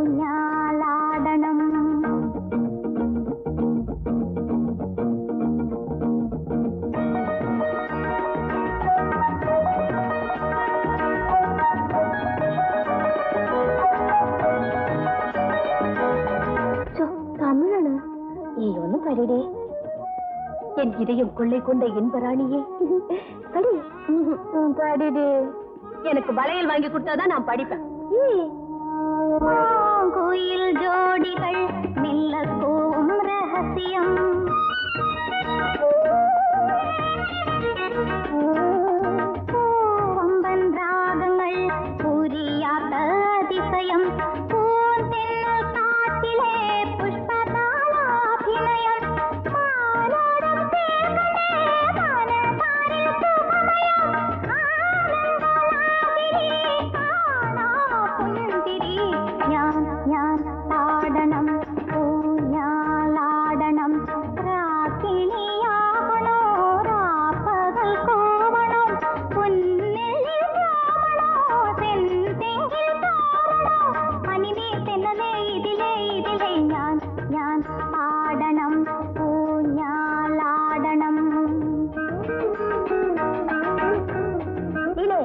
ഊഞ്ഞാലാടണം தமிழனு. நீ ஒன்னும் பரிடே என் இதயம் கொள்ளை கொண்ட இன்பராணியே. படி படிடு எனக்கு வளையல் வாங்கி கொடுத்தாதான் நான் படிப்பேன். கோயில்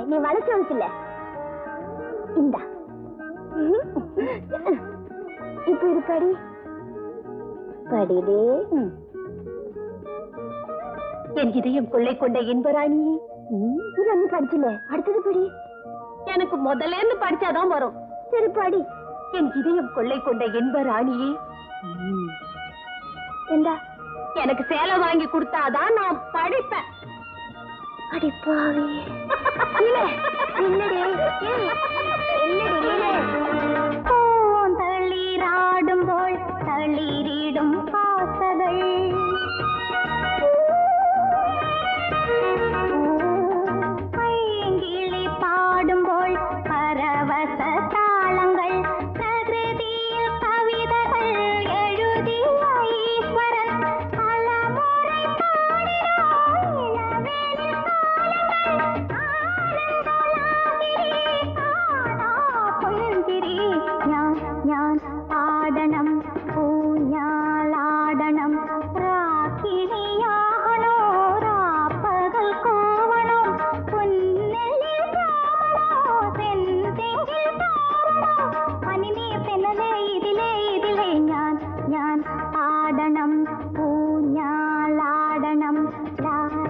நீ வளைச்சு வச்சுல. இந்தா. இப்ப இரு படி. படிடே என் இதயம் கொள்ளை கொண்ட இன்பராணி. இது ஒண்ணு படிச்சுல. அடுத்தது படி. எனக்கு முதல்ல இருந்து படிச்சாதான் வரும். சரி படி. என் இதயம் கொள்ளை கொண்ட இன்பராணியே ஏண்டா எனக்கு சேலை வாங்கி கொடுத்தாதான் நான் படிப்பேன். படிப்பாவே இல்லடி la